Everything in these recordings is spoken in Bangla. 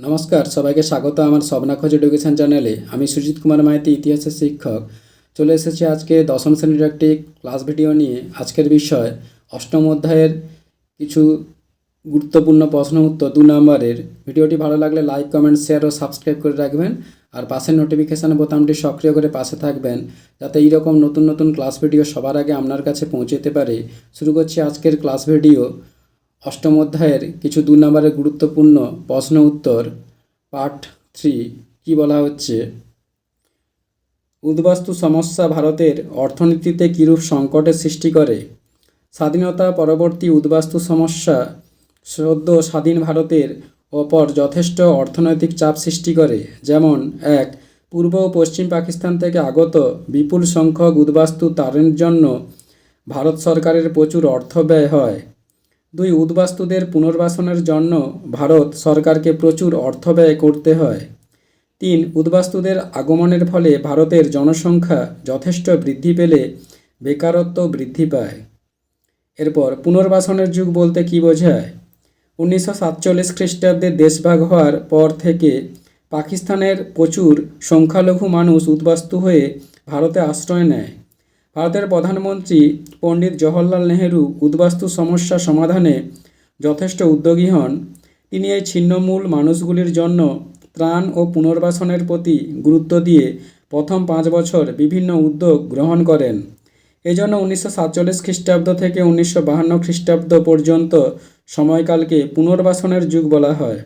নমস্কার, সবাইকে স্বাগত আমার স্বপ্নাখোঁজ এডুকেশন চ্যানেলে আমি সুজিত কুমার মাইতি, ইতিহাসের শিক্ষক। চলে এসেছি আজকে দশম শ্রেণির একটি ক্লাস ভিডিও নিয়ে। আজকের বিষয় অষ্টম অধ্যায়ের কিছু গুরুত্বপূর্ণ প্রশ্ন উত্তর দু নম্বরের। ভিডিওটি ভালো লাগলে লাইক কমেন্ট শেয়ার ও সাবস্ক্রাইব করে রাখবেন। আর পাশের নোটিফিকেশান বোতামটি সক্রিয় করে পাশে থাকবেন, যাতে এইরকম নতুন নতুন ক্লাস ভিডিও সবার আগে আপনার কাছে পৌঁছতে পারে। শুরু করছি আজকের ক্লাস ভিডিও। অষ্টম অধ্যায়ের কিছু দু নম্বরের গুরুত্বপূর্ণ প্রশ্ন উত্তর পার্ট থ্রি, কি বলা হচ্ছে? উদ্বাস্তু সমস্যা ভারতের অর্থনীতিতে কিরূপ সংকটের সৃষ্টি করে? স্বাধীনতা পরবর্তী উদ্বাস্তু সমস্যা সদ্য স্বাধীন ভারতের ওপর যথেষ্ট অর্থনৈতিক চাপ সৃষ্টি করে। যেমন, এক, পূর্ব ও পশ্চিম পাকিস্তান থেকে আগত বিপুল সংখ্যক উদ্বাস্তু তারের জন্য ভারত সরকারের প্রচুর অর্থ ব্যয় হয়। দুই উদ্বাস্তুদের পুনর্বাসনের জন্য ভারত সরকারকে প্রচুর অর্থ ব্যয় করতে হয়। তিন, উদ্বাস্তুদের আগমনের ফলে ভারতের জনসংখ্যা যথেষ্ট বৃদ্ধি পেলে বেকারত্ব বৃদ্ধি পায়। এরপর, পুনর্বাসনের যুগ বলতে কী বোঝায়? উনিশশো সাতচল্লিশ খ্রিস্টাব্দে দেশভাগ হওয়ার পর থেকে পাকিস্তানের প্রচুর সংখ্যালঘু মানুষ উদ্বাস্তু হয়ে ভারতে আশ্রয় নেয়। ভারতের প্রধানমন্ত্রী পণ্ডিত জওহরলাল নেহেরু উদ্বাস্তু সমস্যা সমাধানে যথেষ্ট উদ্যোগী হন। তিনি এই ছিন্নমূল মানুষগুলির জন্য ত্রাণ ও পুনর্বাসনের প্রতি গুরুত্ব দিয়ে প্রথম পাঁচ বছর বিভিন্ন উদ্যোগ গ্রহণ করেন। এজন্য উনিশশো সাতচল্লিশ খ্রিস্টাব্দ থেকে উনিশশো বাহান্ন খ্রিস্টাব্দ পর্যন্ত সময়কালকে পুনর্বাসনের যুগ বলা হয়।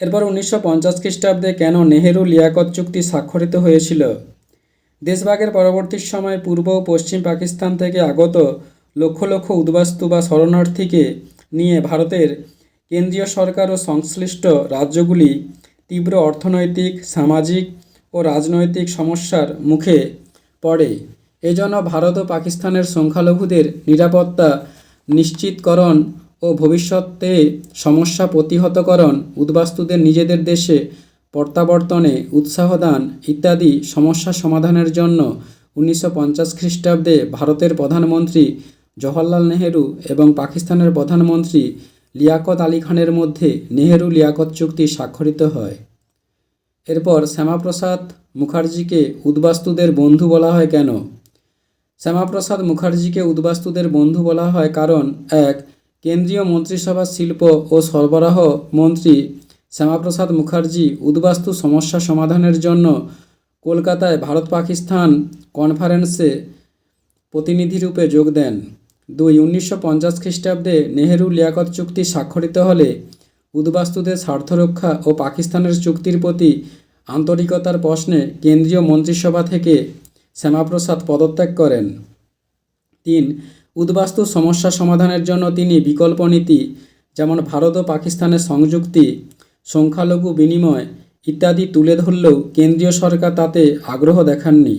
এরপর উনিশশো পঞ্চাশ খ্রিস্টাব্দে কেন নেহেরু লিয়াকত চুক্তি স্বাক্ষরিত হয়েছিল? দেশভাগের পরবর্তী সময়ে পূর্ব ও পশ্চিম পাকিস্তান থেকে আগত লক্ষ লক্ষ উদ্বাস্তু বা শরণার্থীকে নিয়ে ভারতের কেন্দ্রীয় সরকার ও সংশ্লিষ্ট রাজ্যগুলি তীব্র অর্থনৈতিক, সামাজিক ও রাজনৈতিক সমস্যার মুখে পড়ে। এজন্য ভারত ও পাকিস্তানের সংখ্যালঘুদের নিরাপত্তা, নিশ্চিতকরণ ও ভবিষ্যতে সমস্যা প্রতিহতকরণ উদ্বাস্তুদের নিজেদের দেশে প্রত্যাবর্তনে উৎসাহদান ইত্যাদি সমস্যা সমাধানের জন্য উনিশশো পঞ্চাশ খ্রিস্টাব্দে ভারতের প্রধানমন্ত্রী জওহরলাল নেহেরু এবং পাকিস্তানের প্রধানমন্ত্রী লিয়াকত আলী খানের মধ্যে নেহেরু লিয়াকত চুক্তি স্বাক্ষরিত হয়। এরপর শ্যামাপ্রসাদ মুখার্জিকে উদ্বাস্তুদের বন্ধু বলা হয় কেন? শ্যামাপ্রসাদ মুখার্জিকে উদ্বাস্তুদের বন্ধু বলা হয় কারণ, এক, কেন্দ্রীয় মন্ত্রিসভার শিল্প ও সরবরাহ মন্ত্রী শ্যামাপ্রসাদ মুখার্জি উদ্বাস্তু সমস্যা সমাধানের জন্য কলকাতায় ভারত পাকিস্তান কনফারেন্সে প্রতিনিধিরূপে যোগ দেন। দুই, উনিশশো পঞ্চাশ খ্রিস্টাব্দে নেহেরু লিয়াকত চুক্তি স্বাক্ষরিত হলে উদ্বাস্তুদের স্বার্থরক্ষা ও পাকিস্তানের চুক্তির প্রতি আন্তরিকতার প্রশ্নে কেন্দ্রীয় মন্ত্রিসভা থেকে শ্যামাপ্রসাদ পদত্যাগ করেন। তিন, উদ্বাস্তু সমস্যা সমাধানের জন্য তিনি বিকল্প নীতি, যেমন ভারত ও পাকিস্তানের সংযুক্তি সংখ্যালঘু বিনিময় ইত্যাদি তুলে ধরলেও কেন্দ্রীয় সরকার তাতে আগ্রহ দেখাননি।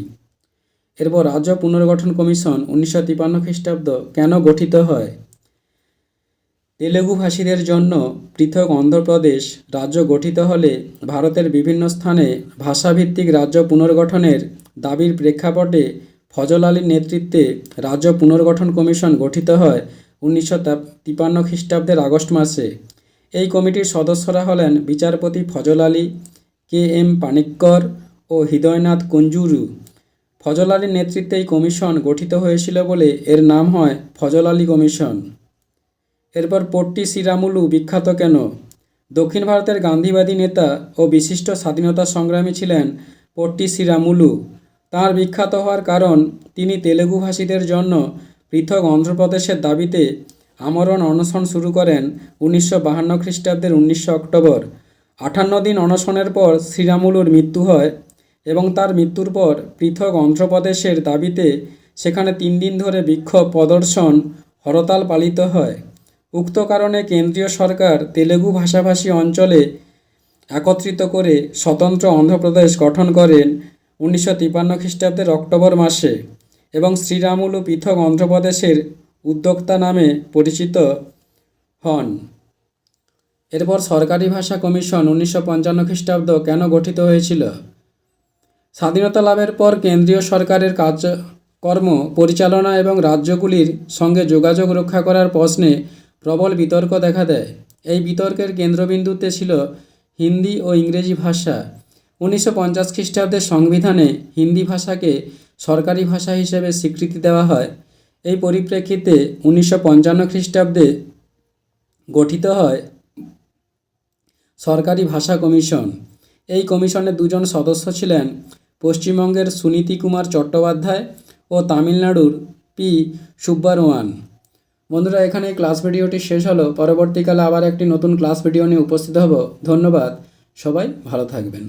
এরপর রাজ্য পুনর্গঠন কমিশন উনিশশো তিপান্ন খ্রিস্টাব্দ কেন গঠিত হয়? তেলেগু ভাষীদের জন্য পৃথক অন্ধ্রপ্রদেশ রাজ্য গঠিত হলে ভারতের বিভিন্ন স্থানে ভাষাভিত্তিক রাজ্য পুনর্গঠনের দাবির প্রেক্ষাপটে ফজল আলীর নেতৃত্বে রাজ্য পুনর্গঠন কমিশন গঠিত হয় উনিশশো তিপান্ন খ্রিস্টাব্দের আগস্ট মাসে। এই কমিটির সদস্যরা হলেন বিচারপতি ফজল আলী, কে এম পানিক্কর ও হৃদয়নাথ কুঞ্জুরু। ফজল আলীর নেতৃত্বে এই কমিশন গঠিত হয়েছিল বলে এর নাম হয় ফজল আলী কমিশন। এরপর পট্টি শ্রীরামুলু বিখ্যাত কেন? দক্ষিণ ভারতের গান্ধীবাদী নেতা ও বিশিষ্ট স্বাধীনতা সংগ্রামী ছিলেন পট্টি শ্রীরামুলু। তাঁর বিখ্যাত হওয়ার কারণ তিনি তেলেগু ভাষীদের জন্য পৃথক অন্ধ্রপ্রদেশের দাবিতে আমরণ অনশন শুরু করেন উনিশশো বাহান্ন খ্রিস্টাব্দের উনিশশো অক্টোবর। আটান্ন দিন অনশনের পর শ্রীরামুলুর মৃত্যু হয় এবং তার মৃত্যুর পর পৃথক অন্ধ্রপ্রদেশের দাবিতে সেখানে তিন দিন ধরে বিক্ষোভ প্রদর্শন হরতাল পালিত হয়। উক্ত কারণে কেন্দ্রীয় সরকার তেলেগু ভাষাভাষী অঞ্চলে একত্রিত করে স্বতন্ত্র অন্ধ্রপ্রদেশ গঠন করেন উনিশশো তিপান্ন খ্রিস্টাব্দের অক্টোবর মাসে এবং শ্রীরামুলু পৃথক অন্ধ্রপ্রদেশের উদ্যোক্তা নামে পরিচিত হন। এরপর সরকারি ভাষা কমিশন উনিশশো পঞ্চান্ন খ্রিস্টাব্দ কেন গঠিত হয়েছিল? স্বাধীনতা লাভের পর কেন্দ্রীয় সরকারের কার্যকর্ম পরিচালনা এবং রাজ্যগুলির সঙ্গে যোগাযোগ রক্ষা করার প্রশ্নে প্রবল বিতর্ক দেখা দেয়। এই বিতর্কের কেন্দ্রবিন্দুতে ছিল হিন্দি ও ইংরেজি ভাষা। উনিশশো পঞ্চাশ খ্রিস্টাব্দের সংবিধানে হিন্দি ভাষাকে সরকারি ভাষা হিসেবে স্বীকৃতি দেওয়া হয়। এই পরিপ্রেক্ষিতে উনিশশো পঞ্চান্ন খ্রিস্টাব্দে গঠিত হয় সরকারি ভাষা কমিশন। এই কমিশনের দুজন সদস্য ছিলেন পশ্চিমবঙ্গের সুনীতি কুমার চট্টোপাধ্যায় ও তামিলনাড়ুর পি সুব্বারোয়ান। বন্ধুরা, এখানে ক্লাস ভিডিওটি শেষ হলো। পরবর্তীকালে আবার একটি নতুন ক্লাস ভিডিও নিয়ে উপস্থিত হব। ধন্যবাদ। সবাই ভালো থাকবেন।